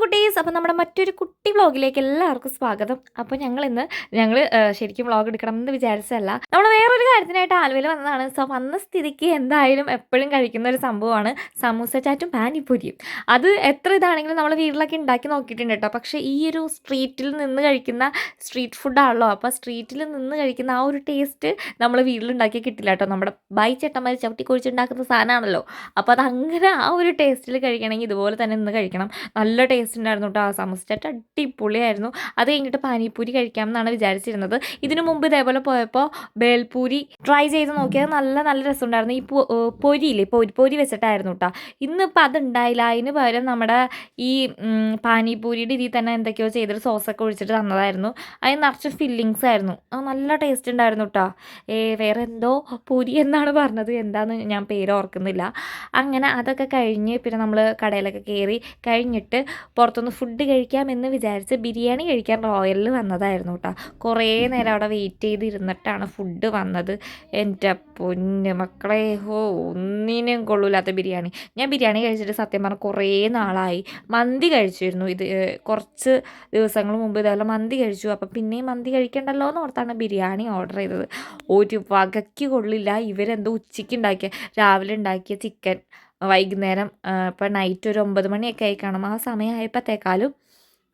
കുട്ടീസ് അപ്പോൾ നമ്മുടെ മറ്റൊരു കുട്ടി വ്ളോഗിലേക്ക് എല്ലാവർക്കും സ്വാഗതം. അപ്പോൾ ഞങ്ങൾ ഇന്ന് ഞങ്ങൾ ശരിക്കും വ്ളോഗ് എടുക്കണം എന്ന് വിചാരിച്ചതല്ല. നമ്മൾ വേറൊരു കാര്യത്തിനായിട്ട് ആലുവയിൽ വന്നതാണ്. സോ വന്ന സ്ഥിതിക്ക് എന്തായാലും എപ്പോഴും കഴിക്കുന്ന ഒരു സംഭവമാണ് സമൂസ ചാറ്റും പാനിപ്പൂരിയും. അത് എത്ര ഇതാണെങ്കിലും നമ്മൾ വീട്ടിലൊക്കെ ഉണ്ടാക്കി നോക്കിയിട്ടുണ്ട് കേട്ടോ പക്ഷേ ഈ ഒരു സ്ട്രീറ്റിൽ നിന്ന് കഴിക്കുന്ന സ്ട്രീറ്റ് ഫുഡാണല്ലോ അപ്പോൾ സ്ട്രീറ്റിൽ നിന്ന് കഴിക്കുന്ന ആ ഒരു ടേസ്റ്റ് നമ്മൾ വീട്ടിലുണ്ടാക്കി കിട്ടില്ല കേട്ടോ നമ്മുടെ ബൈ ചേട്ടന്മാർ ചവിട്ടി കുഴിച്ചുണ്ടാക്കുന്ന സാധനമാണല്ലോ അപ്പോൾ അത് അങ്ങനെ ആ ഒരു ടേസ്റ്റിൽ കഴിക്കണമെങ്കിൽ ഇതുപോലെ തന്നെ ഇന്ന് കഴിക്കണം. നല്ല ടേസ്റ്റ് ഉണ്ടായിരുന്നു കേട്ടോ. ആ സമോസ അടിപൊളിയായിരുന്നു. അത് കഴിഞ്ഞിട്ട് പാനിപ്പൂരി കഴിക്കാം എന്നാണ് വിചാരിച്ചിരുന്നത്. ഇതിനു മുമ്പ് ഇതേപോലെ പോയപ്പോൾ ബേൽപൂരി ട്രൈ ചെയ്ത് നോക്കിയത് നല്ല നല്ല രസമുണ്ടായിരുന്നു. ഈ പൊരിയില്ലേ? പൊരി പൊരി വെച്ചിട്ടായിരുന്നു കേട്ടോ. ഇന്നിപ്പോൾ അതുണ്ടായില്ല അതിന് പകരം നമ്മുടെ ഈ പാനിപ്പൂരിയുടെ ഇതിൽ തന്നെ എന്തൊക്കെയോ ചെയ്തൊരു സോസൊക്കെ ഒഴിച്ചിട്ട് തന്നതായിരുന്നു. അതിന് നിറച്ച് ഫില്ലിങ്സ് ആയിരുന്നു. ആ നല്ല ടേസ്റ്റ് ഉണ്ടായിരുന്നു കേട്ടോ. ഏ വേറെ എന്തോ പൂരി എന്നാണ് പറഞ്ഞത്. എന്താണെന്ന് ഞാൻ പേര് ഓർക്കുന്നില്ല. അങ്ങനെ അതൊക്കെ കഴിഞ്ഞ് പിന്നെ നമ്മൾ കടയിലൊക്കെ കയറി കഴിഞ്ഞിട്ട് പുറത്തുനിന്ന് ഫുഡ് കഴിക്കാമെന്ന് വിചാരിച്ച് ബിരിയാണി കഴിക്കാൻ റോയലിൽ വന്നതായിരുന്നു കേട്ടോ കുറേ നേരം അവിടെ വെയിറ്റ് ചെയ്തിരുന്നിട്ടാണ് ഫുഡ് വന്നത്. എന്റെ പൊന്ന് മക്കളെ ഹോ ഒന്നിനും കൊള്ളൂലാത്ത ബിരിയാണി. ഞാൻ ബിരിയാണി കഴിച്ചിട്ട് സത്യം പറഞ്ഞാൽ കുറേ നാളായി. മന്തി കഴിച്ചിരുന്നു. ഇത് കുറച്ച് ദിവസങ്ങൾ മുമ്പ് ഇതേപോലെ മന്തി കഴിച്ചു. അപ്പം പിന്നെയും മന്തി കഴിക്കണ്ടല്ലോ എന്ന് ഓർത്താണ് ബിരിയാണി ഓർഡർ ചെയ്തത്. ഒരു വകയ്ക്ക് കൊള്ളില്ല. ഇവരെന്തോ ഉച്ചയ്ക്ക് ഉണ്ടാക്കിയ രാവിലെ ഉണ്ടാക്കിയ ചിക്കൻ വൈകുന്നേരം ഇപ്പം നൈറ്റ് ഒരു ഒമ്പത് മണിയൊക്കെ ആയി കാണും. ആ സമയമായപ്പോഴത്തേക്കാളും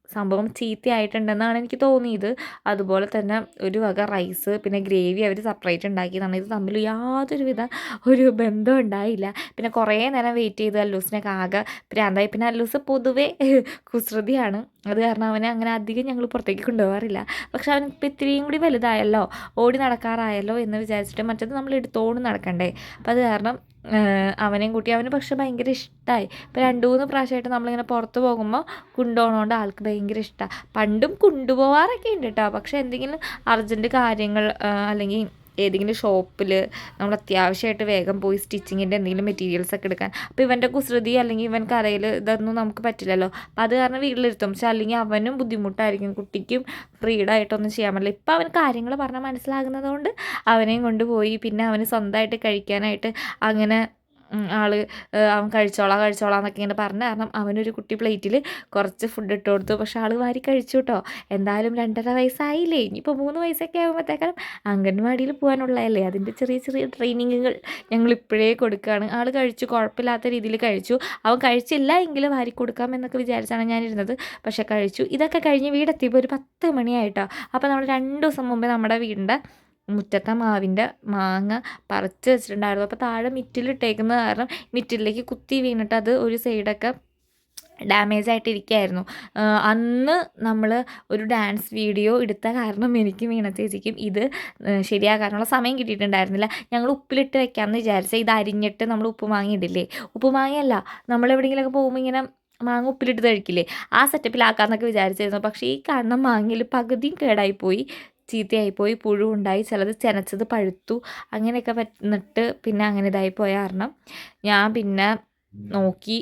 സംഭവം ചീത്തയായിട്ടുണ്ടെന്നാണ് എനിക്ക് തോന്നിയത്. അതുപോലെ തന്നെ ഒരു വക റൈസ് പിന്നെ ഗ്രേവി അവർ സെപ്പറേറ്റ് ഉണ്ടാക്കിയതാണ് ഇത് തമ്മിൽ യാതൊരുവിധ ഒരു ബന്ധം ഉണ്ടായില്ല. പിന്നെ കുറേ നേരം വെയിറ്റ് ചെയ്ത്. അല്ലൂസിനൊക്കെ ആകെ പ്രാന്തായി പിന്നെ അല്ലൂസ് പൊതുവേ കുസൃതിയാണ്. അത് കാരണം അവനെ അങ്ങനെ അധികം ഞങ്ങൾ പുറത്തേക്ക് കൊണ്ടുപോകാറില്ല. പക്ഷെ അവൻ ഇപ്പം ഇത്രയും കൂടി വലുതായല്ലോ ഓടി നടക്കാറായല്ലോ എന്ന് വിചാരിച്ചിട്ട് മറ്റത് നമ്മൾ എടുത്തോണ്ട് നടക്കണ്ടേ. അപ്പം അത് കാരണം അവനെയും കൂട്ടി അവന് പക്ഷെ ഭയങ്കര ഇഷ്ടമായി ഇപ്പോൾ രണ്ട് മൂന്ന് പ്രാവശ്യമായിട്ട് നമ്മളിങ്ങനെ പുറത്ത് പോകുമ്പോൾ കൊണ്ടുപോകണോണ്ട് ആൾക്ക് ഭയങ്കര ഇഷ്ടമാണ് പണ്ടും കൊണ്ടുപോകാറൊക്കെ ഉണ്ട് കേട്ടോ. പക്ഷെ എന്തെങ്കിലും അർജന്റ് കാര്യങ്ങൾ അല്ലെങ്കിൽ ഏതെങ്കിലും ഷോപ്പിൽ നമ്മൾ അത്യാവശ്യമായിട്ട് വേഗം പോയി സ്റ്റിച്ചിങ്ങിന്റെ എന്തെങ്കിലും മെറ്റീരിയൽസ് ഒക്കെ എടുക്കാൻ. അപ്പോൾ ഇവന്റെ കുസൃതി അല്ലെങ്കിൽ ഇവൻ കരയിൽ ഇതൊന്നും നമുക്ക് പറ്റില്ലല്ലോ. അപ്പോൾ അത് കാരണം വീട്ടിലിരുത്തും. പക്ഷെ അല്ലെങ്കിൽ അവനും ബുദ്ധിമുട്ടായിരിക്കും. കുട്ടിക്കും ഫ്രീഡായിട്ടൊന്നും ചെയ്യാൻ പറ്റില്ല. ഇപ്പം അവൻ കാര്യങ്ങൾ പറഞ്ഞാൽ മനസ്സിലാകുന്നതുകൊണ്ട് അവനെയും കൊണ്ടുപോയി. പിന്നെ അവന് സ്വന്തമായിട്ട് കഴിക്കാനായിട്ട് അങ്ങനെ ആൾ അവൻ കഴിച്ചോളാം കഴിച്ചോളാം എന്നൊക്കെ ഇങ്ങനെ പറഞ്ഞ. കാരണം അവനൊരു കുട്ടി പ്ലേറ്റിൽ കുറച്ച് ഫുഡ് ഇട്ട് കൊടുത്തു. പക്ഷെ ആൾ വാരി കഴിച്ചു കേട്ടോ എന്തായാലും രണ്ടര വയസ്സായില്ലേ. ഇനിയിപ്പോൾ മൂന്ന് വയസ്സൊക്കെ ആകുമ്പോഴത്തേക്കാളും അംഗൻവാടിയിൽ പോകാനുള്ളതല്ലേ. അതിന്റെ ചെറിയ ചെറിയ ട്രെയിനിങ്ങുകൾ ഞങ്ങൾ ഇപ്പോഴേ കൊടുക്കുകയാണ്. ആൾ കഴിച്ചു കുഴപ്പമില്ലാത്ത രീതിയിൽ കഴിച്ചു. അവൻ കഴിച്ചില്ല എങ്കിലും വാരി കൊടുക്കാം എന്നൊക്കെ വിചാരിച്ചാണ് ഞാനിരുന്നത്. പക്ഷെ കഴിച്ചു. ഇതൊക്കെ കഴിഞ്ഞ് വീടെത്തിയപ്പോൾ ഒരു പത്ത് മണിയായിട്ടോ അപ്പോൾ നമ്മൾ രണ്ട് ദിവസം മുമ്പേ നമ്മുടെ വീടിന്റെ മുറ്റത്തെ മാവിന്റെ മാങ്ങ പറിച്ച് വെച്ചിട്ടുണ്ടായിരുന്നു. അപ്പോൾ താഴെ മിറ്റിലിട്ടേക്കുന്നത് കാരണം മിറ്റിലേക്ക് കുത്തി വീണിട്ട് അത് ഒരു സൈഡൊക്കെ ഡാമേജ് ആയിട്ടിരിക്കുകയായിരുന്നു. അന്ന് നമ്മൾ ഒരു ഡാൻസ് വീഡിയോ എടുത്ത കാരണം എനിക്ക് വീണ ചേച്ചിക്കും ഇത് ശരിയാക്കാനുള്ള സമയം കിട്ടിയിട്ടുണ്ടായിരുന്നില്ല. ഞങ്ങൾ ഉപ്പിലിട്ട് വെക്കാമെന്ന് വിചാരിച്ചാൽ ഇത് അരിഞ്ഞിട്ട് നമ്മൾ ഉപ്പ് മാങ്ങിയിട്ടില്ലേ ഉപ്പ് മാങ്ങയല്ല നമ്മൾ എവിടെയെങ്കിലുമൊക്കെ പോകുമ്പോൾ ഇങ്ങനെ മാങ്ങ ഉപ്പിലിട്ട് കഴിക്കില്ലേ? ആ സെറ്റപ്പിലാക്കാമെന്നൊക്കെ വിചാരിച്ചിരുന്നു. പക്ഷേ ഈ കാണുന്ന മാങ്ങയിൽ പകുതിയും കേടായിപ്പോയി. ചീത്തയായിപ്പോയി പുഴു ഉണ്ടായി ചിലത് ചെനച്ചത് പഴുത്തു അങ്ങനെയൊക്കെ പറ്റുന്നിട്ട് പിന്നെ അങ്ങനെ ഇതായി പോയ കാരണം ഞാൻ പിന്നെ നോക്കി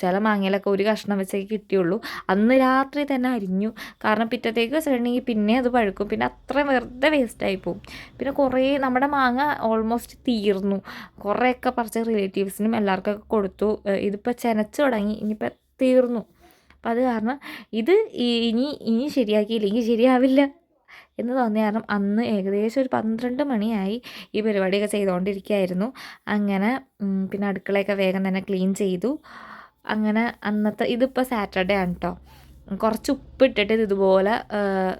ചില മാങ്ങയിലൊക്കെ ഒരു കഷ്ണം വെച്ചേ കിട്ടിയുള്ളൂ. അന്ന് രാത്രി തന്നെ അരിഞ്ഞു. കാരണം പിറ്റത്തേക്ക് വെച്ചിട്ടുണ്ടെങ്കിൽ പിന്നെ അത് പഴുക്കും. പിന്നെ അത്ര വെറുതെ വേസ്റ്റായി പോകും പിന്നെ കുറേ നമ്മുടെ മാങ്ങ ഓൾമോസ്റ്റ് തീർന്നു. കുറേയൊക്കെ പറിച്ച റിലേറ്റീവ്സിനും എല്ലാവർക്കൊക്കെ കൊടുത്തു. ഇതിപ്പോൾ ചെനച്ച് തുടങ്ങി. ഇനിയിപ്പോൾ തീർന്നു. അപ്പം അത് കാരണം ഇത് ഇനി ഇനി ശരിയാക്കിയില്ലെങ്കിൽ ശരിയാവില്ല. എന്ന് തോന്നിയ കാരണം അന്ന് ഏകദേശം ഒരു പന്ത്രണ്ട് മണിയായി ഈ പരിപാടിയൊക്കെ ചെയ്തുകൊണ്ടിരിക്കുകയായിരുന്നു അങ്ങനെ പിന്നെ അടുക്കളയൊക്കെ വേഗം തന്നെ ക്ലീൻ ചെയ്തു. അങ്ങനെ അന്നത്തെ ഇതിപ്പോൾ സാറ്റർഡേ ആണ് കേട്ടോ കുറച്ച് ഉപ്പിട്ടിട്ട് ഇത് ഇതുപോലെ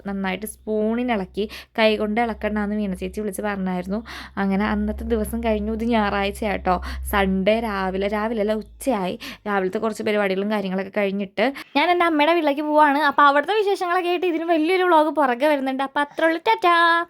നന്നായിട്ട് സ്പൂണിന് ഇളക്കി കൈ കൊണ്ട് ഇളക്കണ്ടെന്ന് വീണ ചേച്ചി വിളിച്ച് പറഞ്ഞായിരുന്നു. അങ്ങനെ അന്നത്തെ ദിവസം കഴിഞ്ഞു ഇത് ഞായറാഴ്ച കേട്ടോ സൺഡേ രാവിലെ രാവിലെ അല്ല ഉച്ചയായി. രാവിലത്തെ കുറച്ച് പരിപാടികളും കാര്യങ്ങളൊക്കെ കഴിഞ്ഞിട്ട് ഞാൻ എന്റെ അമ്മയുടെ വീട്ടിലേക്ക് പോവാണ്. അപ്പോൾ അവിടുത്തെ വിശേഷങ്ങളൊക്കെ ആയിട്ട് ഇതിന് വലിയൊരു വ്ളോഗ് പുറകെ വരുന്നുണ്ട്. അപ്പോൾ അത്രയുള്ളൂ. ടാറ്റാ!